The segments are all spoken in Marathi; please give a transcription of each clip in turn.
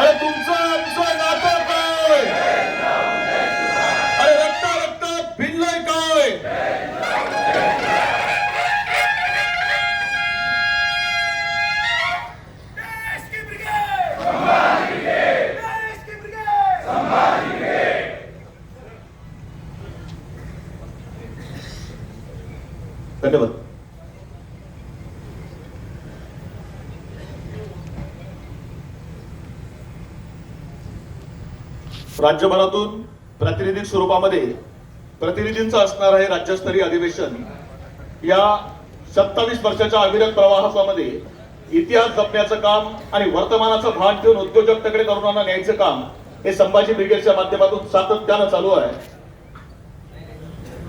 अरे तुमचं राज्यभरातून प्रातिनिधिक स्वरूपामध्ये प्रतिनिधींचं असणार आहे राज्यस्तरीय अधिवेशन. या सत्तावीस वर्षाच्या अविरत प्रवाहामध्ये इतिहास जपण्याचं काम आणि वर्तमानाचं भान ठेवून उद्योजकतेकडे तरुणांना न्यायचं काम हे संभाजी ब्रिगेडच्या माध्यमातून सातत्यानं चालू आहे.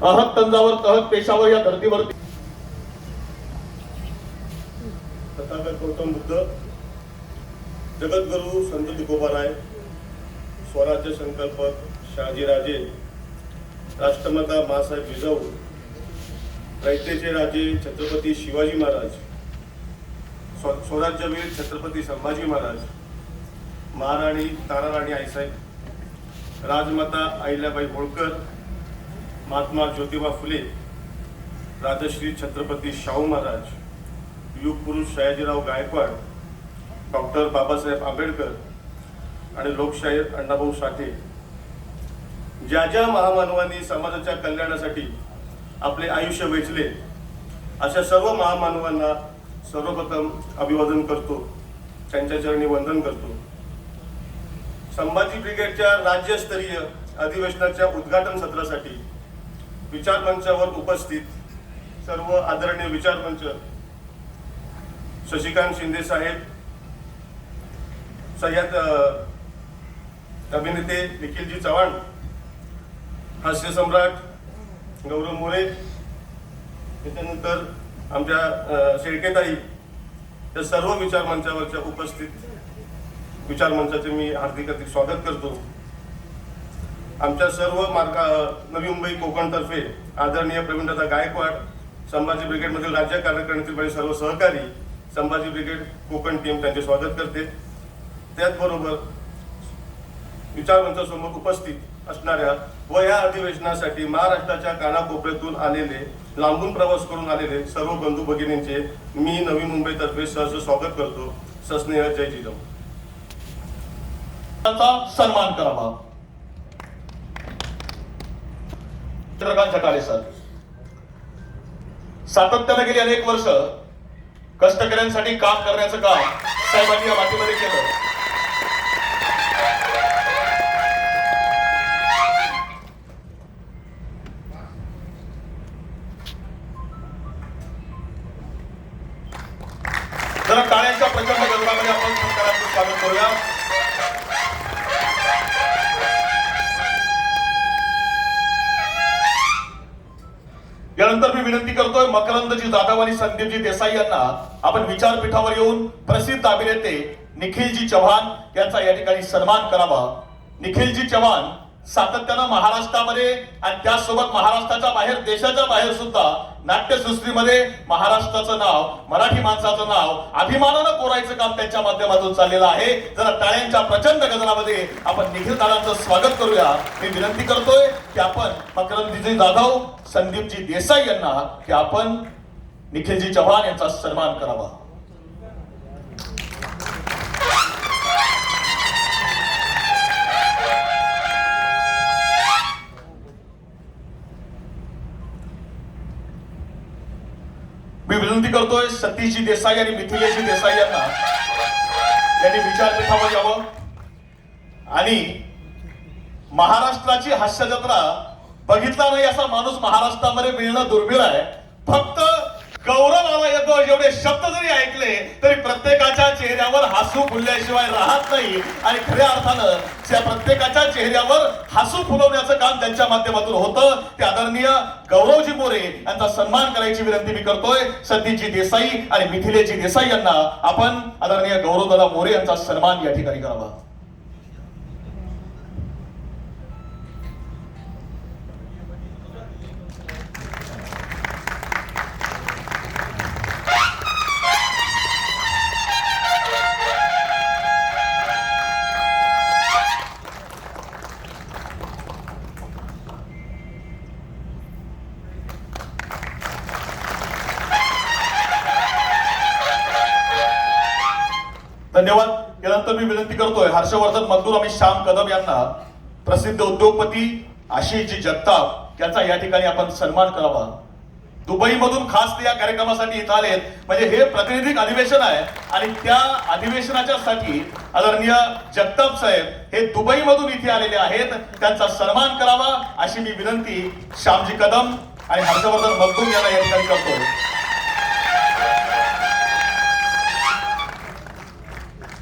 अहत तंजावर तहत पेशावर या धर्तीवरती तथागत गौतम बुद्ध जगद्गुरु संत तुकोबाराय स्वराज्य संकल्पक शहाजीराजे राष्ट्रमाता मासाहेब जिजाऊ रयतेचे राजे छत्रपती शिवाजी महाराज स्व स्वराज्यवीर छत्रपती संभाजी महाराज महाराणी ताराराणी आईसाहेब राजमाता अहिल्याबाई होळकर महात्मा ज्योतिबा फुले राजश्री छत्रपती शाहू महाराज युग पुरुष सयाजीराव गायकवाड डॉक्टर बाबासाहेब आंबेडकर आणि लोकशाहीर अण्णाभाऊ साठे ज्या ज्या महामानवांनी समाजाच्या कल्याणासाठी आपले आयुष्य वेचले अशा सर्व महामानवांना सर्वप्रथम अभिवादन करतो त्यांच्या चरणी वंदन करतो. संभाजी ब्रिगेडच्या राज्यस्तरीय अधिवेशनाच्या उद्घाटन सत्रासाठी विचारमंचावर उपस्थित सर्व आदरणीय विचारमंच शशिकांत शिंदे साहेब सह्याद अभिनेते निखिलजी चव्हाण हास्यसम्राट गौरव मोरे त्याच्यानंतर आमच्या शेळकेताई या सर्व विचारमंचावरच्या उपस्थित विचारमंचाचे मी हार्दिक हार्दिक स्वागत करतो. आमच्या सर्व मार्का नवी मुंबई कोकणतर्फे आदरणीय प्रवीणदादा गायकवाड संभाजी ब्रिगेडमधील राज्य कार्यकारिणीतील माझे सर्व सहकारी संभाजी ब्रिगेड कोकण टीम त्यांचे स्वागत करते. त्याचबरोबर विचारमंचासमोर उपस्थित असणाऱ्या व या अधिवेशनासाठी महाराष्ट्राच्या कानाकोपऱ्यातून आलेले लांबून प्रवास करून आलेले सर्व बंधू भगिनींचे मी नवी मुंबईतर्फे सहज स्वागत करतो. सस्नेह जय जिजाऊ. सन्मान करावा चंद्रकांत झटाळे सर. सातत्याने गेली अनेक वर्ष कष्टकऱ्यांसाठी काम करण्याचं काम साहेबांनी या मातीमध्ये केलं. जरा टाळ्यांच्या प्रचंड गजरामध्ये आपण सरकारांचं स्वागत करूया. यानंतर मी विनंती करतोय मकरंदजी जाधव आणि संदीपजी देसाई यांना आपण विचारपीठावर येऊन प्रसिद्ध अभिनेते निखिलजी चव्हाण यांचा या ठिकाणी सन्मान करावा. निखिलजी चव्हाण सातत्यानं महाराष्ट्रामध्ये आणि त्याचसोबत महाराष्ट्राच्या बाहेर देशाच्या बाहेर सुद्धा नाट्यसृष्टीमध्ये महाराष्ट्राचं नाव मराठी माणसाचं नाव अभिमानानं कोरायचं काम त्यांच्या माध्यमातून चाललेलं आहे. जरा टाळ्यांच्या प्रचंड गजनामध्ये आपण निखिल दादांचं स्वागत करूया. मी विनंती करतोय की आपण मकरंदजी जाधव संदीपजी देसाई यांना की आपण निखिलजी चव्हाण यांचा सन्मान करावा. करतोय सतीशजी देसाई आणि मिथिलेशजी देसाई यांना. यांनी विचारपीठावर यावं. आणि महाराष्ट्राची हास्य जत्रा बघितला नाही असा माणूस महाराष्ट्रामध्ये मिळणं दुर्मिळ आहे. फक्त गौरव आला येतो एवढे शब्द जरी ऐकले तरी प्रत्येकाच्या चेहऱ्यावर हसू फुलल्याशिवाय राहत नाही. आणि खऱ्या अर्थानं त्या प्रत्येकाच्या चेहऱ्यावर हसू फुलवण्याचं काम त्यांच्या माध्यमातून होतं. ते आदरणीय गौरवजी मोरे यांचा सन्मान करायची विनंती मी करतोय. सतीशजी देसाई आणि मिथिलेजी देसाई यांना आपण आदरणीय गौरवदादा मोरे यांचा सन्मान या ठिकाणी करावा. धन्यवाद. यानंतर मी विनंती करतोय हर्षवर्धन मंदूर आणि श्याम कदम यांना प्रसिद्ध उद्योगपती आशिषजी जगताप यांचा या ठिकाणी आपण सन्मान करावा. दुबई मधून खास ते या कार्यक्रमासाठी इथं आलेत. म्हणजे हे प्रतिनिधिक अधिवेशन आहे आणि त्या अधिवेशनाच्या साठी आदरणीय जगताप साहेब हे दुबई मधून इथे आलेले आहेत. त्यांचा सन्मान करावा अशी मी विनंती श्यामजी कदम आणि हर्षवर्धन मगदूम यांना या ठिकाणी करतोय.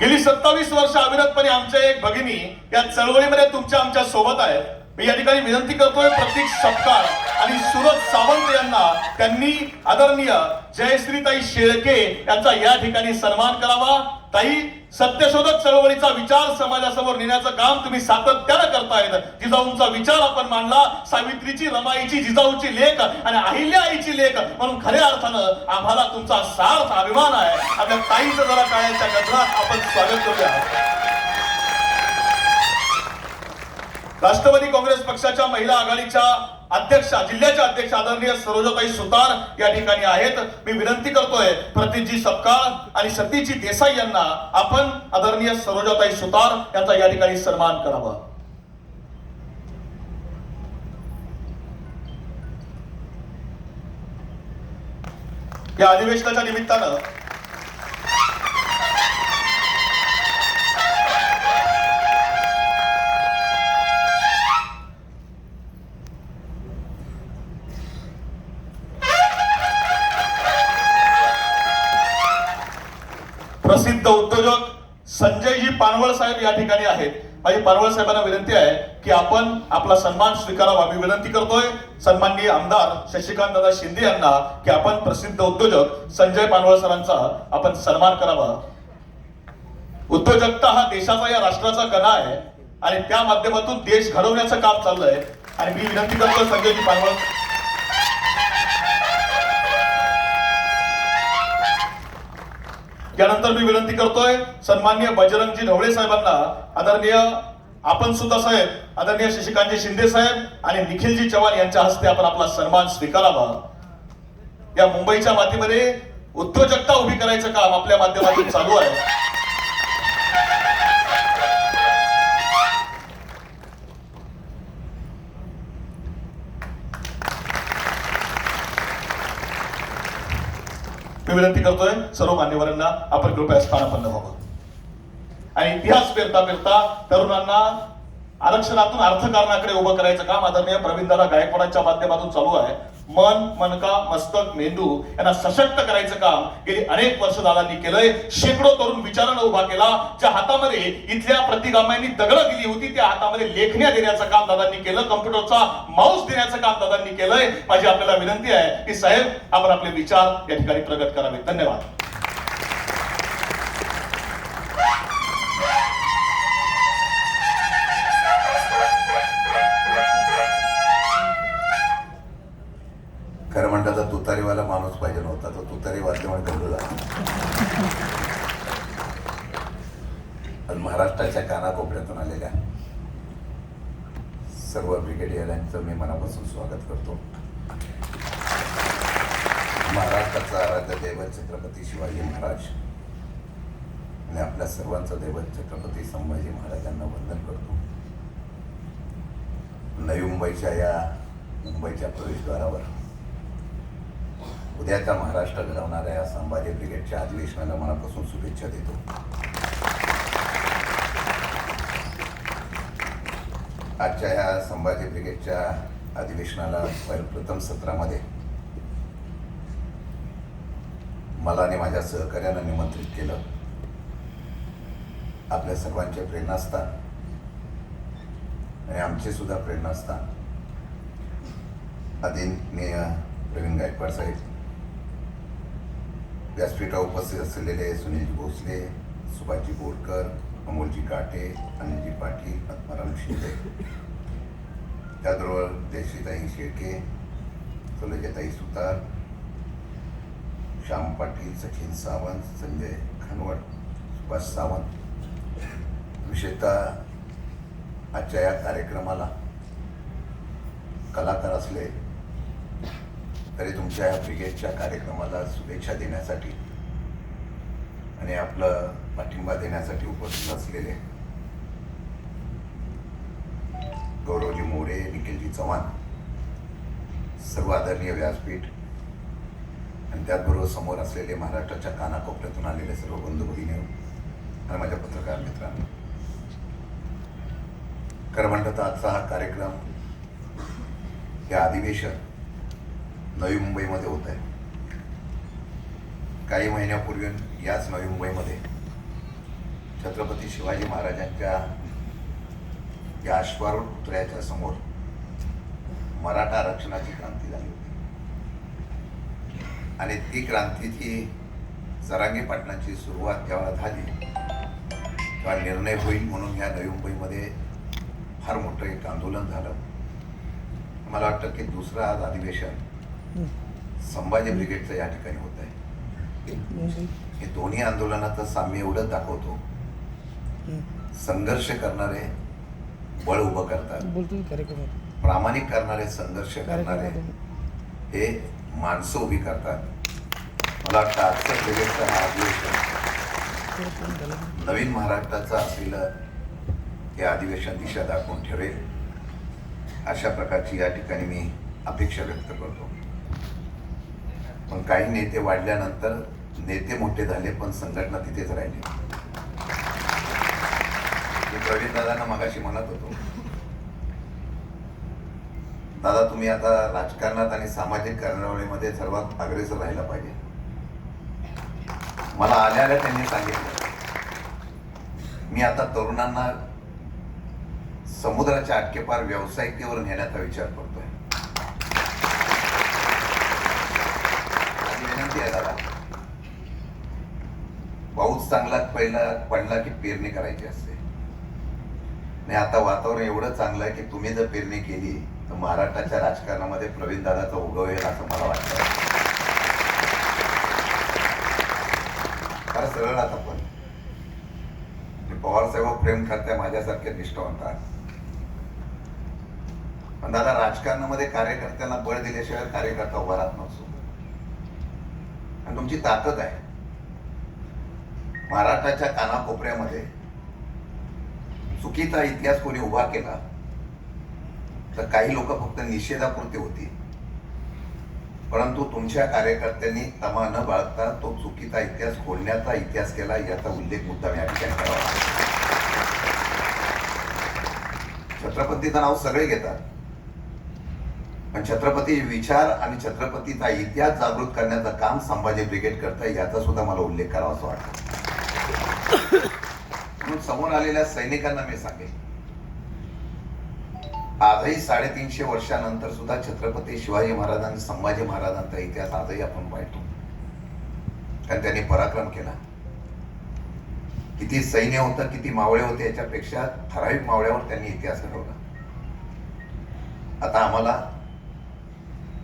गेली सत्तावीस वर्ष अविरतपणे आमच्या एक भगिनी या चळवळीमध्ये तुमच्या आमच्यासोबत आहेत. मी या ठिकाणी विनंती करतोय प्रतीक सपकाळ आणि सुरज सावंत यांना त्यांनी आदरणीय जयश्रीताई शेळके यांचा या ठिकाणी सन्मान करावा. ताई सत्यशोधक चळवळीचा विचार समाजासमोर नेण्याचं काम तुम्ही सातत्यानं करतायत. जिजाऊंचा विचार आपण मांडला सावित्रीची रमाईची जिजाऊची लेख आणि अहिल्या आईची लेख. म्हणून खऱ्या अर्थानं आम्हाला तुमचा सार्थ अभिमान आहे. आपल्या ताईचं जरा काळ्याच्या गजरात आपण स्वागत करूया. राष्ट्रवादी काँग्रेस पक्षाच्या महिला आघाडीच्या अध्यक्ष जिल्ह्याच्या अध्यक्ष आदरणीय सरोजाताई सुतार या ठिकाणी आहेत. मी विनंती करतोय प्रतिजी सपकाळ आणि सतीजी देसाई यांना आपण आदरणीय सरोजाताई सुतार यांचा या ठिकाणी सन्मान करावा. या अधिवेशनाच्या निमित्तानं प्रसिद्ध उद्योजक संजयजी पानवळ साहेब या ठिकाणी आहेत. माझी पानवळ साहेबांना विनंती आहे की आपण आपला सन्मान स्वीकारावा. मी विनंती करतोय सन्माननीय आमदार शशिकांत दादा शिंदे यांना की आपण प्रसिद्ध उद्योजक संजय पानवळ सरांचा आपण सन्मान करावा. उद्योजकता हा देशाचा या राष्ट्राचा कणा आहे आणि त्या माध्यमातून देश घडवण्याचं काम चाललंय. आणि मी विनंती करतोय संजयजी पानवळ यानंतर मी विनंती करतोय सन्माननीय बजरंगजी ढवळे साहेबांना आदरणीय आपण सुद्धा साहेब आदरणीय शशिकांतजी शिंदे साहेब आणि निखिलजी चव्हाण यांच्या हस्ते आपण आपला सन्मान स्वीकारावा. या मुंबईच्या मातीमध्ये उद्योजकता उभी करायचं काम आपल्या माध्यमातून चालू आहे. मी विनंती करतोय सर्व मान्यवरांना आपण कृपया स्थानापन्न व्हावं. आणि इतिहास पेरता पेरता तरुणांना आरक्षणातून अर्थकारणाकडे उभं करायचं काम आदरणीय प्रवीणदादा गायकवाडांच्या माध्यमातून चालू आहे. मन मनका मस्तक मेंदू यांना सशक्त करायचं काम गेली अनेक वर्ष दादांनी केलंय. शेकडो तरुण विचारानं उभा केला ज्या हातामध्ये इथल्या प्रतिगाम्यांनी दगडं दिली होती त्या हातामध्ये लेखण्या देण्याचं काम दादांनी केलं कम्प्युटरचा माऊस देण्याचं काम दादांनी केलंय. माझी आपल्याला विनंती आहे की साहेब आपण आपले विचार या ठिकाणी प्रगट करावे धन्यवाद. स्वागत करतो महाराष्ट्राचा आराध्य दैवत छत्रपती शिवाजी महाराज आणि आपल्या सर्वांचं दैवत छत्रपती संभाजी महाराजांना वंदन करतो. नवी मुंबईच्या या मुंबईच्या प्रवेशद्वारावर उद्याचा महाराष्ट्र घडवणाऱ्या या संभाजी ब्रिगेडच्या अधिवेशनाला मनापासून शुभेच्छा देतो. आजच्या ह्या संभाजी ब्रिगेडच्या अधिवेशनाला प्रथम सत्रामध्ये मला आणि माझ्या सहकार्यानं निमंत्रित केलं. आपल्या सर्वांचे प्रेरणास्थान आणि आमचे सुद्धा प्रेरणास्थान आदरणीय प्रवीण गायकवाड साहेब व्यासपीठावर उपस्थित असलेले सुनीलजी भोसले सुभाषजी बोरकर अमोलजी काटे अनिलजी पाटील आत्माराम शिंदे. त्याचबरोबर जयश्रीताई शेळके सोलजाताई सुतार श्याम पाटील सचिन सावंत संजय खानवड सुभाष सावंत विशेषतः आजच्या या कार्यक्रमाला कलाकार असले तरी तुमच्या या ब्रिगेडच्या कार्यक्रमाला शुभेच्छा देण्यासाठी आणि आपलं पाठिंबा देण्यासाठी उपस्थित असलेले गौरवजी मोरे निखिलजी चव्हाण. सर्व आदरणीय व्यासपीठ आणि त्याचबरोबर समोर असलेले महाराष्ट्राच्या कानाकोपऱ्यातून आलेले सर्व बंधू भगिनी आणि माझ्या पत्रकार मित्रांनो. खरं तर आजचा हा कार्यक्रम हे अधिवेशन नवी मुंबईमध्ये होत आहे काही महिन्यापूर्वी याच नवी मुंबईमध्ये छत्रपती शिवाजी महाराजांच्या या अश्वारूढ समोर मराठा आरक्षणाची क्रांती झाली होती. आणि ती क्रांतीची जरांगी पाटणाची सुरुवात जेव्हा झाली तेव्हा निर्णय होईल म्हणून या नवी मुंबईमध्ये फार मोठं एक आंदोलन झालं. मला वाटतं की दुसरं आज अधिवेशन संभाजी ब्रिगेडचं या ठिकाणी होत आहे. हे दोन्ही आंदोलनाचं साम्य एवढंच दाखवतो. संघर्ष करणारे बळ उभं करतात. प्रामाणिक करणारे संघर्ष करणारे हे माणसं उभी करतात. मला वाटतं हा अधिवेशन नवीन महाराष्ट्राचं असलेलं हे अधिवेशन दिशा दाखवून ठेवेल अशा प्रकारची या ठिकाणी मी अपेक्षा व्यक्त करतो. पण काही नेते वाढल्यानंतर नेते मोठे झाले पण संघटना तिथेच राहिली. मी प्रवीण दादांना मगाशी म्हणत होतो. दादा तुम्ही आता राजकारणात आणि सामाजिक कार्यावळीमध्ये सर्वात अग्रेसर राहिला पाहिजे. मला आल्याला त्यांनी सांगितलं. मी आता तरुणांना समुद्राच्या आटकेपार व्यावसायिकतेवर नेण्याचा विचार करतोय. विनंती आहे दादा. पाऊस चांगला पहिला पडला की पेरणी करायची असते. आणि आता वातावरण एवढं चांगलं आहे की तुम्ही जर पेरणी केली तर महाराष्ट्राच्या राजकारणामध्ये प्रवीण दादाचा उगव येईल असं मला वाटतं. फार सरळ आता पण. पवारसाहेब प्रेम करते माझ्यासारखे निष्ठावंत आहेत. पण दादा राजकारणामध्ये कार्यकर्त्यांना बळ दिल्याशिवाय कार्यकर्ता उभा राहत नसतो. आणि तुमची ताकद आहे. महाराष्ट्राच्या कानाकोपऱ्यामध्ये चुकीचा इतिहास कोणी उभा केला तर काही लोक फक्त निषेधापुरते होती. परंतु तुमच्या कार्यकर्त्यांनी तमा न बाळगता तो चुकीचा इतिहास खोलण्याचा इतिहास केला याचा उल्लेख मुद्दा मी ठिकाणी करावा छत्रपतीचं नाव सगळे घेतात. पण छत्रपती विचार आणि छत्रपतीचा इतिहास जागृत करण्याचं काम संभाजी ब्रिगेड करतं याचा सुद्धा मला उल्लेख करावा असं वाटतं. म्हणून समोर आलेल्या सैनिकांना मी सांगेल आजही साडेतीनशे वर्षानंतर सुद्धा छत्रपती शिवाजी महाराजांनी संभाजी महाराजांचा इतिहास आजही आपण पाहतो. कारण त्यांनी पराक्रम केला. किती सैन्य होतं किती मावळे होते याच्यापेक्षा ठराविक मावळ्यावर त्यांनी इतिहास घडवला. आता आम्हाला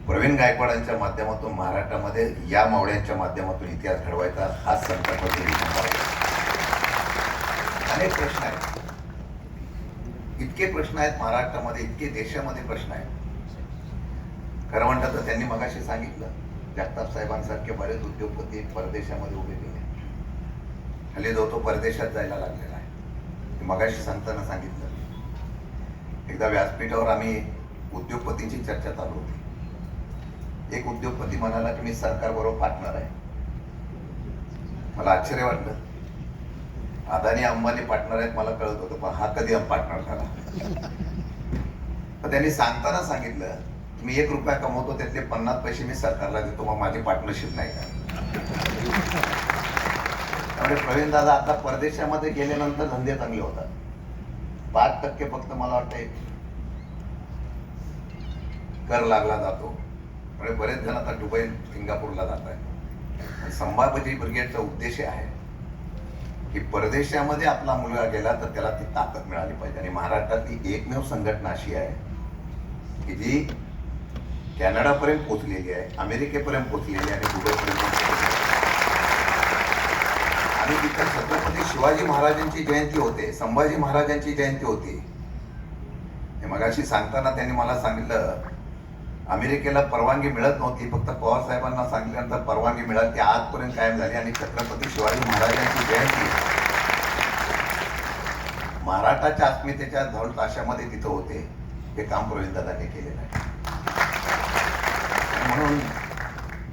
प्रवीण गायकवाडांच्या माध्यमातून महाराष्ट्रामध्ये या मावळ्यांच्या माध्यमातून इतिहास घडवायचा हा संकल्प अनेक प्रश्न आहेत. इतके प्रश्न आहेत महाराष्ट्रामध्ये इतके देशामध्ये प्रश्न आहेत. खरं म्हणतात तर त्यांनी मगाशी सांगितलं जगताप साहेबांसारखे बरेच उद्योगपती परदेशामध्ये उभे केले हल्ली जो तो परदेशात जायला लागलेला आहे. मगाशी सांगताना सांगितलं. एकदा व्यासपीठावर आम्ही उद्योगपतींची चर्चा चालू होती. एक उद्योगपती म्हणाला की मी सरकारबरोबर पार्टनर आहे. मला आश्चर्य वाटलं. अदानी अंबानी पार्टनर आहेत मला कळत होतं पण हा कधी पार्टनर झाला? पण त्यांनी सांगताना सांगितलं मी एक रुपया कमवतो त्यातले पन्नास पैसे मी सरकारला देतो मग माझी पार्टनरशिप नाही का? त्यामुळे प्रवीण दादा आता परदेशामध्ये गेल्यानंतर धंदे चांगले होतात. पाच टक्के फक्त मला वाटते कर लागला जातो. म्हणजे बरेच जण आता दुबई सिंगापूरला जात आहेत संभाजी ब्रिगेडचा उद्देश आहे की परदेशामध्ये आपला मुलगा गेला तर त्याला ती ताकद मिळाली पाहिजे. आणि महाराष्ट्रातली एकमेव संघटना अशी आहे की जी कॅनडापर्यंत पोचलेली आहे अमेरिकेपर्यंत पोचलेली आहे आणि दुबईपर्यंत आणि तिथं छत्रपती शिवाजी महाराजांची जयंती होते संभाजी महाराजांची जयंती होती. हे मगाशी सांगताना त्यांनी मला सांगितलं अमेरिकेला परवानगी मिळत नव्हती. फक्त पवार साहेबांना सांगितल्यानंतर परवानगी मिळाली. ती आजपर्यंत कायम झाली आणि छत्रपती शिवाजी महाराजांची जयंती. महाराष्ट्राच्या अस्मितेच्या धौल ताशामध्ये तिथं होते. हे काम प्रवीणदादांनी केलेलं आहे. म्हणून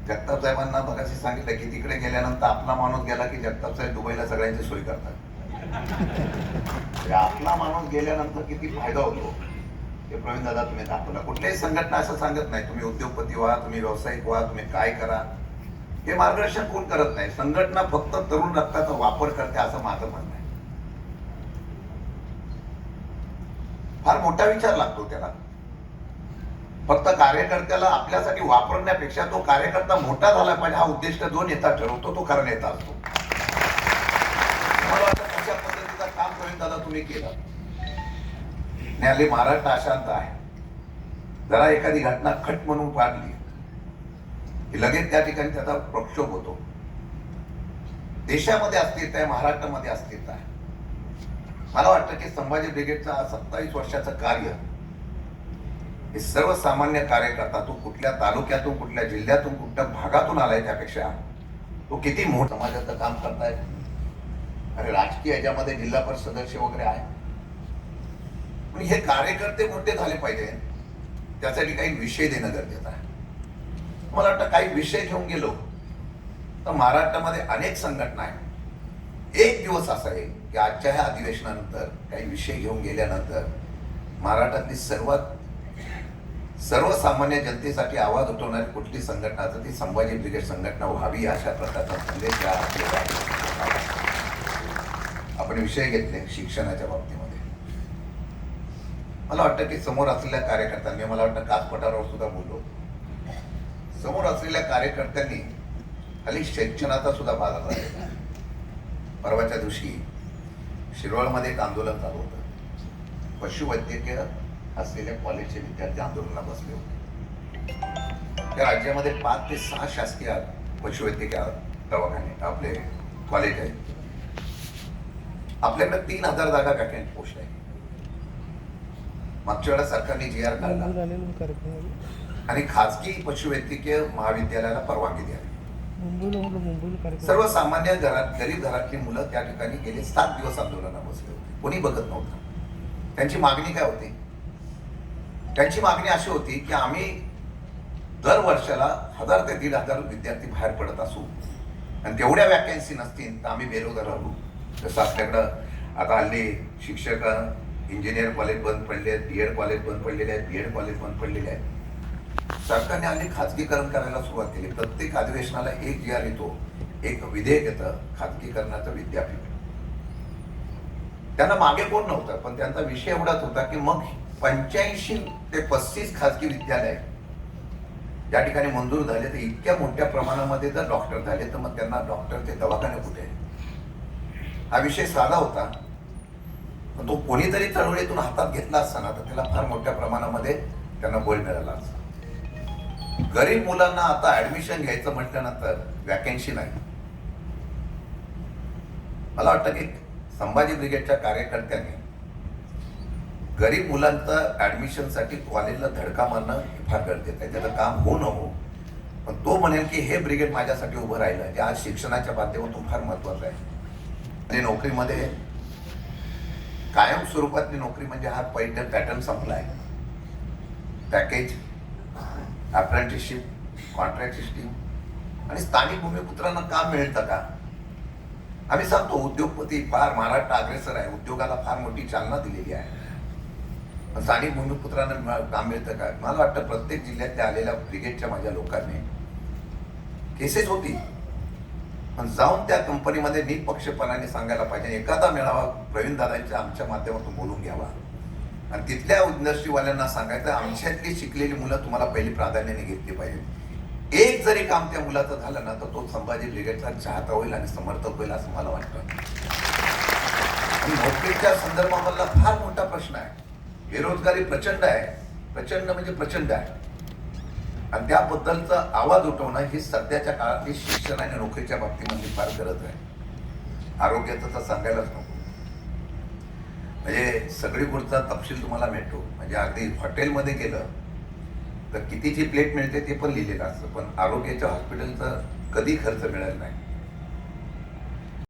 जगताप साहेबांना बघाशी सांगितलं की तिकडे गेल्यानंतर आपला माणूस गेला की जगताप साहेब दुबईला सगळ्यांची सोय करतात. आपला माणूस गेल्यानंतर किती फायदा होतो. हे प्रवीण दादा तुम्ही दाखवला कुठल्याही संघटना असं सांगत नाही. तुम्ही उद्योगपती व्हा तुम्ही व्यावसायिक व्हा तुम्ही काय करा. हे मार्गदर्शन कोण करत नाही? संघटना फक्त तरुण रक्ताचा वापर करते असं माझं म्हणणं आहे. फार मोठा विचार लागतो त्याला. फक्त कार्यकर्त्याला आपल्यासाठी वापरण्यापेक्षा तो कार्यकर्ता मोठा झाला पाहिजे हा उद्दिष्ट जो नेता ठरवतो तो खरा नेता असतो. मला वाटतं कशा पद्धतीचा काम करेन दादा तुम्ही केलं? न्यायालय महाराष्ट्र अशांत आहे. जरा एखादी घटना खट म्हणून पाडली की लगेच त्या ठिकाणी त्याचा प्रक्षोभ होतो. देशामध्ये अस्तित्व आहे महाराष्ट्रामध्ये अस्तित्व आहे. मला वाटतं की संभाजी ब्रिगेडचा सत्तावीस वर्षाचं कार्य हे सर्वसामान्य कार्यकर्ता तो कुठल्या तालुक्यातून कुठल्या जिल्ह्यातून कुठल्या भागातून आलाय त्यापेक्षा तो किती मोठं समाजाचं काम करताय अरे राजकीय याच्यामध्ये जिल्हा परिषद सदस्य वगैरे आहे. पण हे कार्यकर्ते मोठे झाले पाहिजे. त्यासाठी काही विषय देणं गरजेचं आहे. मला वाटतं काही विषय घेऊन गेलो तर महाराष्ट्रामध्ये अनेक संघटना आहेत. एक दिवस असा आहे की आजच्या ह्या अधिवेशनानंतर काही विषय घेऊन गेल्यानंतर महाराष्ट्रातली सर्वात सर्वसामान्य जनतेसाठी आवाज उठवणारी कुठली संघटना तर ती संभाजी ब्रिगेड संघटना व्हावी अशा प्रकारचा संदेश या आपण विषय घेतले शिक्षणाच्या बाबतीत. मला वाटतं की समोर असलेल्या कार्यकर्त्यांनी मला वाटतं काचपटावर सुद्धा बोललो. समोर असलेल्या कार्यकर्त्यांनी खाली शिक्षणाचा सुद्धा बाजार झाला परवाच्या दिवशी शिरवळमध्ये एक आंदोलन चालू होतं. पशुवैद्यकीय असलेल्या कॉलेजचे विद्यार्थी आंदोलनाला बसले होते. त्या राज्यामध्ये पाच ते सहा शासकीय पशुवैद्यकीय दवाखाने आपले कॉलेज आहेत. आपल्याकडे तीन हजार जागा वॅकंट पोस्ट आहे मागच्या वेळेला सरकारने जी आर काढला आणि खाजगी पशुवैद्यकीय महाविद्यालयाला परवानगी द्यावी. सर्वसामान्य घरात गरीब घरातली मुलं त्या ठिकाणी गेले. सात दिवस आंदोलनाला बसले होते. कोणी बघत नव्हतं. त्यांची मागणी काय होती? त्यांची मागणी अशी होती की आम्ही दर वर्षाला हजार ते दीड हजार विद्यार्थी बाहेर पडत असू. आणि तेवढ्या वॅकन्सी नसतील तर आम्ही बेरोजगार राहू. जसं आपल्याकडं आता हल्ली शिक्षक इंजिनियर कॉलेज बंद पडले आहेत बी एड कॉलेज बंद पडलेले आहेत बी एड कॉलेज बंद पडलेले आहेत. सरकारने हल्ली खाजगीकरण करायला सुरुवात केली. प्रत्येक अधिवेशनाला एक जी आर येतो एक विधेयक येतं खाजगीकरणाचं विद्यापीठ. त्यांना मागे कोण नव्हतं पण त्यांचा विषय एवढाच होता की मग पंच्याऐंशी ते पस्तीस खाजगी विद्यालय ज्या ठिकाणी मंजूर झाले तर इतक्या मोठ्या प्रमाणामध्ये जर डॉक्टर झाले तर मग त्यांना डॉक्टरचे दवाखाने कुठे हा विषय साधा होता. तो कोणीतरी चळवळीतून हातात घेतला असताना तर त्याला फार मोठ्या प्रमाणामध्ये त्यांना बळ मिळाला असता. गरीब मुलांना आता ऍडमिशन घ्यायचं म्हटल्यानंतर वॅकन्सी नाही. मला वाटतं की संभाजी ब्रिगेडच्या कार्यकर्त्यांनी गरीब मुलांचं ऍडमिशनसाठी कॉलेजला धडका मारणं हे फार गरजेचं आहे. त्याचं काम हो न हो पण तो म्हणेल की हे ब्रिगेड माझ्यासाठी उभं राहिलं जे आज शिक्षणाच्या माध्यमातून फार महत्वाचं आहे. आणि नोकरीमध्ये कायम स्वरूपातली नोकरी म्हणजे हा पहिला पॅटर्न संपला आहे पॅकेज अप्रेंटिसशिप कॉन्ट्रॅक्ट सिस्टीम आणि स्थानिक भूमिपुत्रांना काम मिळतं का? आम्ही सांगतो उद्योगपती फार महाराष्ट्र अग्रेसर आहे. उद्योगाला फार मोठी चालना दिलेली आहे. स्थानिक भूमिपुत्रांना काम मिळतं का? मला वाटतं प्रत्येक जिल्ह्यातल्या आलेल्या ब्रिगेडच्या माझ्या लोकांनी. केसेस होती. पण जाऊन त्या कंपनीमध्ये निपक्षपणाने सांगायला पाहिजे. एखादा मेळावा प्रवीण दादांच्या आमच्या माध्यमातून बोलून घ्यावा. आणि तिथल्या इंडस्ट्रीवाल्यांना सांगायचं आमच्यातली शिकलेली मुलं तुम्हाला पहिली प्राधान्याने घेतली पाहिजे. एक जरी काम त्या मुलाचं झालं ना तर तो संभाजी ब्रिगेडचा चाहता होईल आणि समर्थक होईल असं मला वाटतं. आणि नोकरीच्या संदर्भामधला फार मोठा प्रश्न आहे. बेरोजगारी प्रचंड आहे. प्रचंड म्हणजे प्रचंड आहे. आणि त्याबद्दलचा आवाज उठवणं ही सध्याच्या काळातली शिक्षण आणि नोकरीच्या बाबतीमध्ये फार गरज आहे. आरोग्याचं तर सांगायलाच नको. म्हणजे सगळी गोष्टचा तपशील तुम्हाला मिळतो म्हणजे अगदी हॉटेलमध्ये गेलं तर कितीची प्लेट मिळते ते पण लिहिलेलं असतं. पण आरोग्याच्या हॉस्पिटलचं कधी खर्च मिळाला नाही.